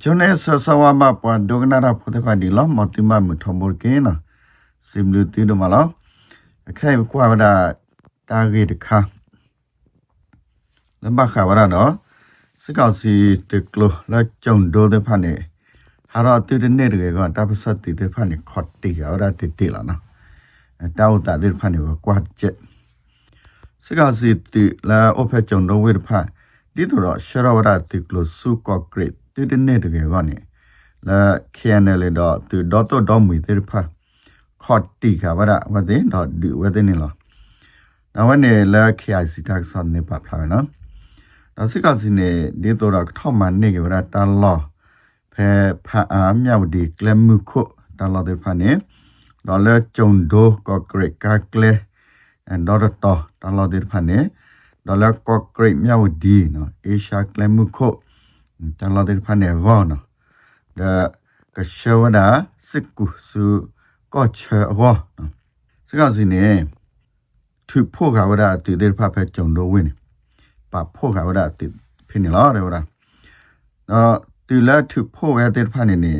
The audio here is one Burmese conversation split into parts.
ကျွန်내ဆဆဝမပဒုကနာရဖတဲ့ပါဒီလောမတိမမထမောကေနစင်လူတီဒမလောအခိုင်ကွာဝဒတာဂေတခါလမခါဝရနော်စကောက်စီတကလလာကြုံဒိုတဲ့ဖာနေဟာရတူတဲ့နေတွေကတပစတ်တီတဲ့ဖာနေခတ်တီရတာတီတီလာနော်တောက်တာတဲ့ဖာနေကွာချက်စကောက်စီတီလာအဖက်ကြုံဒိုဝေဖာဒီတော့ရှရဝရတီကလစုကော့ဂရစ် တူတဲ့နေတွေကကနေလာခရနယ်လေတော့သူဒေါ်တော့ဒေါ်မီတဲ့ဖာခတ်တီခါဝရဝတဲ့တော့ဒီဝတဲ့နေလားနောက်ကနေလာခရစီတက်ဆန်နေပါဖလာနော်ဒါစစ်ကောင်စီနေဒီတော့ထောက်မှန်နေကြတာတလောဖဲဖာအားမြောက်ဒီကလမှုခုတလောတဲ့ဖာနေဒေါ်လာကျုံဒိုကော့ဂရိတ်ကာကလေအန်ဒေါ်တော့တလောတဲ့ဖာနေဒေါ်လာကော့ဂရိတ်မြောက်ဒီနော်အေရှာကလမှုခု တလောတဲ့ဖာနေရောနော်ဒါကရှဝဒစစ်ကူစုကော့ချေရောနော်စစ်ကောင်စီနေသူဖို့ကဝဒတူတဲ့ဖာဖဲကျုံဒိုဝင်နေပါဖို့ကဝဒတိဖိနေလားတဲ့ဝဒနော်တီလာထုဖို့ရတဲ့ဖာနေနေ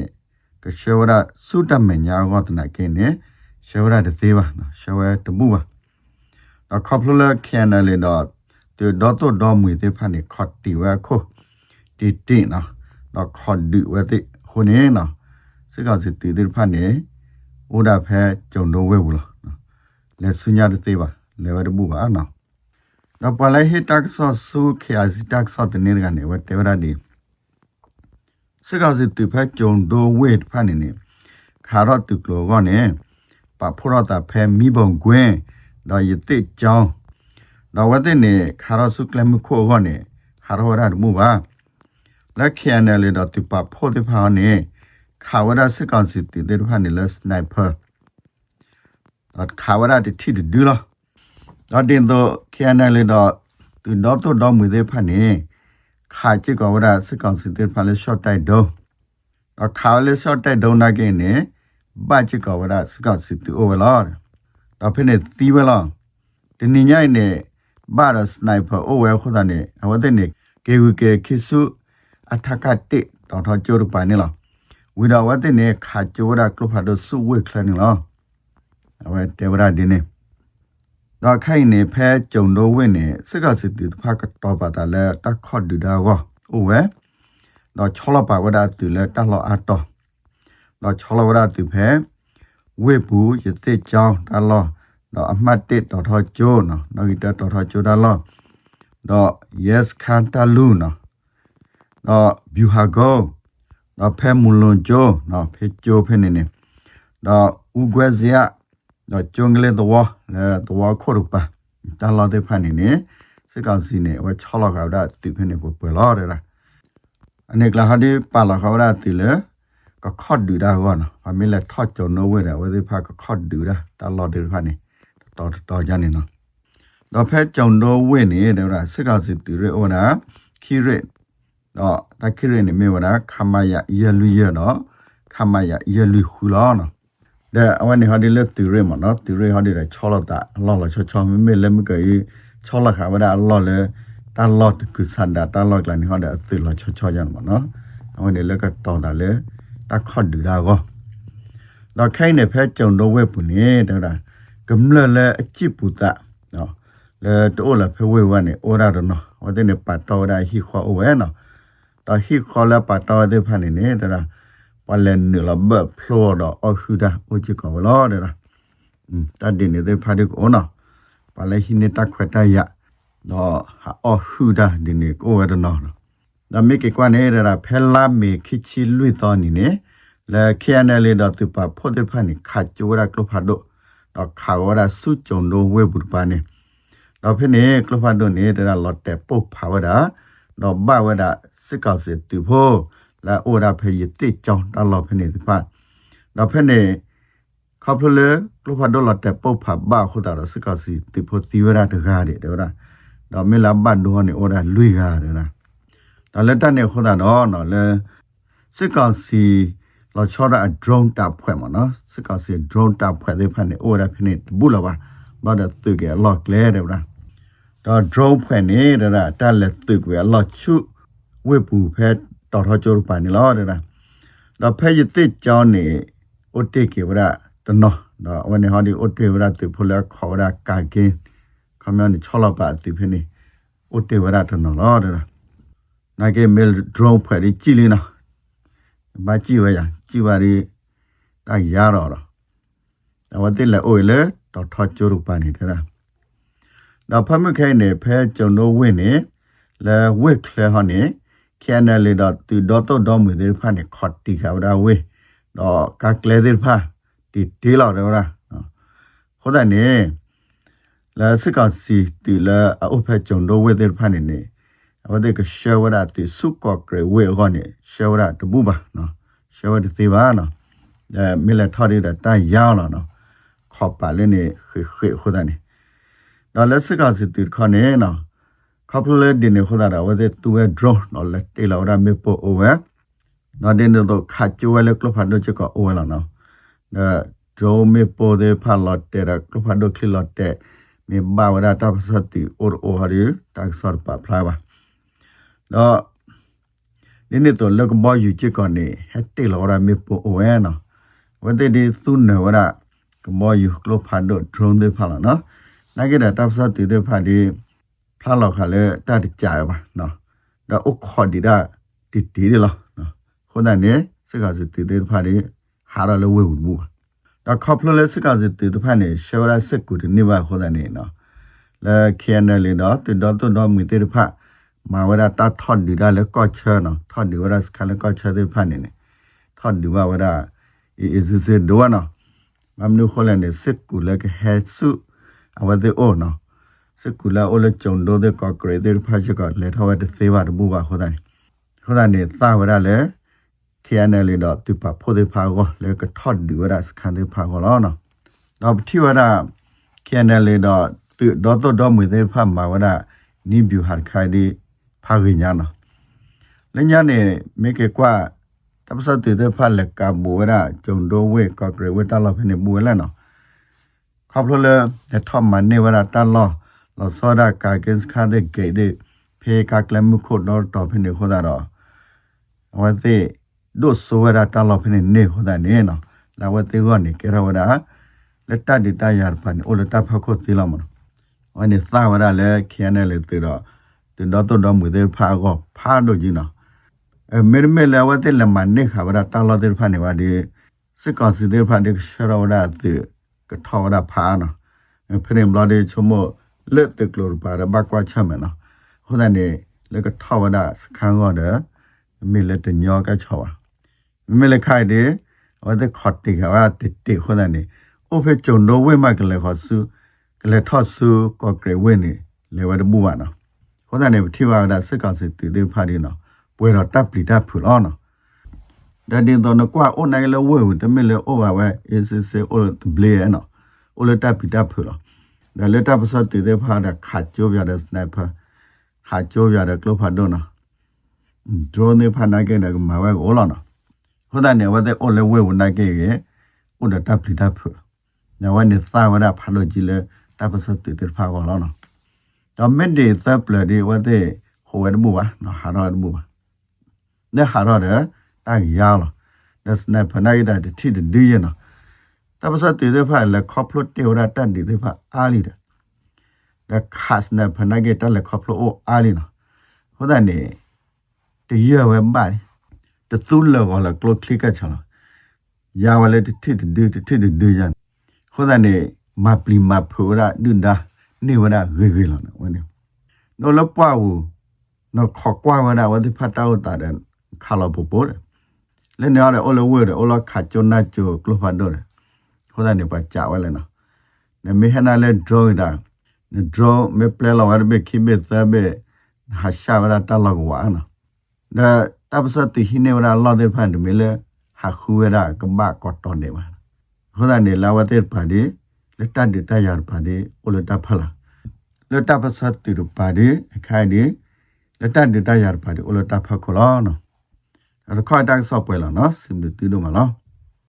ကရှေဝဒစုတမညာဝတနာကင်းနေရှေဝဒတသေးပါနော်ရှေဝတမှုပါတော့ခေါပလခဲနလေတော့တူဒေါ်တော့ဒေါ်မွေတဲ့ဖာနေခတ်တီဝခု တီတီနော်တော့ခတ်ဒီဝတဲ့ခုနေနော်စကစစ်တီတဲ့ဖာနေဥဒဖဲကြုံတော့ဝဲဘူးလားနော်လဲဆုညာတသေးပါလဲဝတမှုပါနော်တော့ပလိုက်ဟစ်တက်ဆော့ဆူခေအစီတက်ဆော့တဲ့နေကနေဝတဲဝရဒီစကစစ်တူဖက်ကြုံဒိုဝေဖာနေနေခါတော့တူကလောကနေပဖိုရတာဖဲမိဘုံကွင်းတော့ယတိချောင်းတော့ဝတဲ့နေခါတော့စုကလမှုခိုကနေခါတော့ရမှုပါ လက်ခရနယ်လေတော့တူပဖိုတဲ့ဖာနေခါဝရစကန်စစ်တီတဲ့ဖာနေလက်စနိုက်ပါတော့ခါဝရတိတိဒူလားတော့တင်တော့ခရနယ်လေတော့သူတော့တော့တော့มือတဲ့ဖာနေခါချစ်ကောဝရစကန်စစ်တဲ့ဖာလေ short တိုက်တော့တော့ခါလေ short တိုက်တော့နာကင်းနေဘာချစ်ကောဝရစကန်စစ်တူ over လားတော့ဖိနေသီးဝဲလားဒီညညိုင်နေဘာရစနိုက်ပါအိုဝဲခုဒနေအဝတဲ့နေကေဝကေခိစု အထကတိတော့တော့ကျိုးပါနေလားဝိဒဝတဲ့နေခါကျိုးရကလဖတ်တော့စုဝဲခလနေလားအဝဲတေဝရဒီနေတော့ခိုင်နေဖဲကြုံတော့ဝင့်နေစကစစ်တီဖာကတော့ပါတာလဲတခော့ဒူဒါဝအိုဝဲတော့ချောလပါဝဒတူလဲတလောအတော့တော့ချောလဝဒတူဖဲဝေဘူးယတိချောင်းတလောတော့အမှတ်တစ်တော်ထောကျိုးနော်နော်ဒီတော်ထောကျိုးတလောတော့ yes ခန် တလူနော်တော့ view ha go တော့ဖဲမူလွန်ကျိုးနော်ဖဲကျိုးဖဲနေနေတော့ဥကွဲစရာတော့ကျုံကလေးတော့လဲတော့ခေါ်ရပါတလောတဲ့ဖာနေနေစကောင်စီနေဝချောလောက်ကောက်တာတိဖဲနေပေါ်ပေါ်လာတယ်လားအနေကလာဟာဒီပါလာခေါ်တာတိလေကခတ်ဒူဒါကောနော်ဖာမီလက်ထော့ကြုံနိုးဝဲတယ်ဝဲဒီဖာကခတ်ဒူဒါတလောတဲ့ဖာနေတော်တော်ကြနေနော်တော့ဖဲကြုံတော့ဝဲနေတယ်လားစကောင်စီတူရဲဩနာခီရဲ တော့တခိရဲနေမေဝနာခမယယလူရနော်ခမယယလူခူလောနော်တဲ့အဝနေဟာဒီလက်တူရဲမနော်တူရဲဟာဒီလေချောလတာအလောလချောချောမေမေလက်မကေချောလခါဝဒအလောလေတလောတကုစန္ဒတလောကလန်ဟောတဲ့အသိလချောချောရမနော်အဝနေလက်ကတောင်းတာလေတခတ်ဒူဒါကောတော့ခိုင်းနေဖဲကြုံတော့ဝဲပူနေတဲ့လားကမ္လလေအချစ်ပူတာနော်လေတိုးလာဖဲဝဲဝနဲ့ဩရတော့နော်ဟောတဲ့နေပတ်တော်ဒါဟိခေါ်ဝဲနော် တော့ဟိခေါ်လာပတ်တော်တဲ့ဖာနေနေတဲ့လားပလန်နလဘဖလိုတော့အခုဒါအိုချကောလောတဲ့လားอืมတတ်တင်နေတဲ့ဖာဒီကိုနော်ပလဲဟိနေတက်ခွတ်တရတော့ဟာအခုဒါဒီနေကိုဝဲတော့နော်ဒါမိကေကွာနေတာဖဲလာမီခိချီလွိတော်နေနေလေခရနယ်လေတော့သူပါဖို့တဲ့ဖာနေခါကျိုးရကလဖတ်တော့တော့ခါဝရစုကြုံတော့ဝဲဘူးပါနေတော့ဖိနေကလဖတ်တော့နေတာလော်တဲ့ပုတ်ဖာဝဒ တော့ဘဝဒစစ်ကောက်စစ်တူဖို့လာအိုရာဖေးတိကြောင်းတလော်ဖိနေဒီပါတော့ဖိနေခေါပလေကလဖတ်တော့လော်တဲ့ပုတ်ဖာဘခုတာစစ်ကောက်စစ်တူဖို့တီဝရတကားတယ်တော့တော့မေလာဘတ်တော့နေအိုရာလွိကားတယ်လားတော့လက်တက်နေခုတာတော့နော်လေစစ်ကောက်စီเราชอบอะ drone ตับแขวมเนาะสกอสิ drone ตับแขวได้พันเนี่ยโอ้ได้พันเนี่ยบุละว่าบ่ได้ตึกแกลอกแลเด้อนะ တော့ drone ဖွင့်နေတာတက်လက်သူကွယ်အလော့ချုဝေပူဖဲတော်တော်ကြိုးပန်နေလားတဲ့တော့ဖဲရစ်ကြောင်းနေအိုတေကေဝရတနောတော့ဝနေဟာဒီအိုတေဝရသူဖလခေါ်ရကာကင်းခမန်ချောလပါသူဖနေအိုတေဝရတနောလားတဲ့နာကေမဲလ် drone ဖွင့်ရကြည်လင်းနော်မကြည့်ဝရကြည်ပါရီတိုက်ရတော့တော့ဝတ်တယ်လေအိုလေတော်တော်ကြိုးပန်နေတယ် တော့ဖမခဲနေဖဲကျုံတော့ဝင်းနေလဲဝစ်ခဲဟောနေကျန်တယ်လေတော့သူတော့တော့မွေသေးဖာနေခေါ်တီခါဒါဝေးတော့ကကလေသေးဖာတီတေးလောက်တယ်လားဟောတဲ့နေလဲစကစီတီလဲအုပ်ဖက်ကျုံတော့ဝေးသေးဖာနေနေဝတဲ့ကရှေဝရတီစုကောကရဝေခေါနေရှေဝရတပူပါနော်ရှေဝရသေးပါနော်အဲမီလက်ထော်ရတဲ့တိုင်ရောက်လာနော်ခေါ်ပါလေနေခေခေဟောတဲ့နေ တော့လက်စကစီတီခေါနေနော် couple de ne khoda da wa de tu e draw no le te la ora me po o we no de no do kha chu we le klo pha do che ko o we la no da draw me po de pha lo te da klo pha do kli lo te me ba wa da ta sa ti or o ha ri ta sar pa phla ba no ni ne to le ko bo yu che ko ne ha te la ora me po o we no wa de de su ne wa da ko bo yu klo pha do drone de pha la no na ke da ta sa ti de pha di ဖလာလောက်ခါလဲတတ်ကြရပါနော်ဒါဥခေါ်ဒီဒါတီတီရလားနော်ခုနကနေစကားစစ်တီတီဖာဒီဟာရလဝဲဝင်မှုဒါခေါပလလဲစကားစစ်တီတီဖာနေရှေဝရစစ်ကူဒီနေပါခုနနေနော်လဲခဲနလေတော့တင်တော့တော့မီတီဖာမာဝရတာထော့ဒီဒါလဲကော့ချာနော်ထော့ဒီဝရစခါလဲကော့ချာဒီဖာနေနေထော့ဒီဝဝရအီအစ်စစ်ဒိုနော်မမ်နုခေါ်လဲနေစစ်ကူလဲကဟဲဆုအဝဒေအိုနော်စကူလာအိုလကြုံဒိုတဲ့ကော့က ရတဲ့ဖာချကလေထောက်တဲ့သေးပါတမှုပါခေါ်တယ်ခေါ်တယ်နေသာဝရလေခေယနယ်လေတော့သူပါဖို့တဲ့ဖာကိုလေကထော့ဒီဝရစကန်တဲ့ဖာကိုလောနော်တော့တိဝရခေယနယ်လေတော့သူတော့တော့မွေတဲ့ဖာမှာဝရနိဗျူဟာခိုင်ဒီဖာကြီးညာနော်လညာနေမေကေကွာတပစတဲ့တဲ့ဖာလက်ကဘူဝရကြုံဒိုဝေကော့ကရဝတလာဖနေဘူလဲနော် ခေါပလလေတဲ့ထော့မနေဝရတလောလောစောဒကာကင်းခါတဲ့ဂေတဲ့ဖေကကလမှုခုတော့တော်ဖိနေခေါ်တာတော့ဝတ်တဲ့ဒုဆိုဝရတာလောဖိနေနေခေါ်တာနေနော်လာဝတ်တဲ့ကနေကေရဝဒလက်တဒီတရပန်အိုလတဖခုတိလမနော်ဝနေသဝရလဲခဲနေလေတဲ့တော့တင်တော့တော့မွေတဲ့ဖာကောဖာတော့ကြီးနော်အဲမေမေလဝတ်တဲ့လမနေခါဝရတာလောတဲ့ဖာနေပါဒီစစ်ကောင်စီတဲ့ဖာဒီရှရဝရတဲ့ ကထောဝရဖာနော်ဖရင်ဘလာတဲ့ချမောလက်တကလောပါရဘကွာချမယ်နော်ဟိုတဲ့နေလက်ကထောဝဒစခန်းကောတဲ့မိလက်တညောကချောပါမိလက်ခိုက်တဲ့ဝတ်ခတ်တိကဝတ်တိဟိုတဲ့နေအိုဖေကျုံတော့ဝဲမကလေးခေါ်စုကလေးထော့စုကောကရဝဲနေလေဝတ်မှုပါနော်ဟိုတဲ့နေထိပါဒစကစီတီတေဖာဒီနော်ပွဲတော့တပ်ပလီတပ်ဖူလောနော် ဒါတင်တော့ကွာအိုနိုင်လဝဲတမလေအိုပါဝဲအေးစစ်စစ်အိုဘလေနော်အိုလတပ်ပလီတပ်ဖူလောဒါလက်တပ်ပစတေတဲ့ဖာတာခါကျိုးပြတဲ့စနိုက်ပါခါကျိုးပြတဲ့ကလောဖာဒိုနာဒရိုနေဖာနာကေနကမဝဲကိုလောနာဟိုဒါနေဝတဲ့အိုလေဝဲဝနာကေရဲ့ဥဒတပ်ပလီတပ်ဖညဝနေသာဝရဖာလို့ကြည့်လေတပ်ပစတေတဲ့ဖာကောလောနာတော့မင်းဒီသပလဒီဝတဲ့ဟိုဝဲမှုပါနော်ဟာတော့မှုပါနဲ့ဟာတော့ တဲ့တိုင်ရလာဒါစနိုက်ဖာနိုင်တာတိတိရနော်တပစတေတဲ့ဖာလက်ခေါပလုတ်တေရတန်ဒီတဲ့ဖာအားလီတဲ့ဒါခတ်နဖနာဂေတလက်ခေါပလုတ်အိုအားလီနော်ဟိုတဲ့နေတရဝဲပါတသူလောကလကလကလိကချလာယာဝလေတတိတဒီတတိတဒီရန်ဟိုတဲ့နေမပလီမဖိုရာဒွန်းဒါနေဝရရေရေလောနော်ဝနေနော်လပွားဝနော်ခေါကွာဝရဝတိဖတ်တောက်တာတဲ့ခါလပပိုး လဲနေရတဲ့အိုလဝဲတဲ့အိုလခါချွန်နာချိုကလဖတ်တော့ khoda ne pa cha wala na ne me hana le draw da ne draw me play la war be khi be sa be ha sha wala ta la wa na da ta pa sa ti hi ne wala la de phan de me le ha khu wala ka ba ko ton de ma khoda ne la wa te pa de le ta de ta ya pa de o le ta phala le ta pa sa ti ru pa de khai de le ta de ta ya pa de o le ta pha ko la no ရခွာ တိုင်းဆော့ပွဲလာနော်စင်တူတူတော့မလား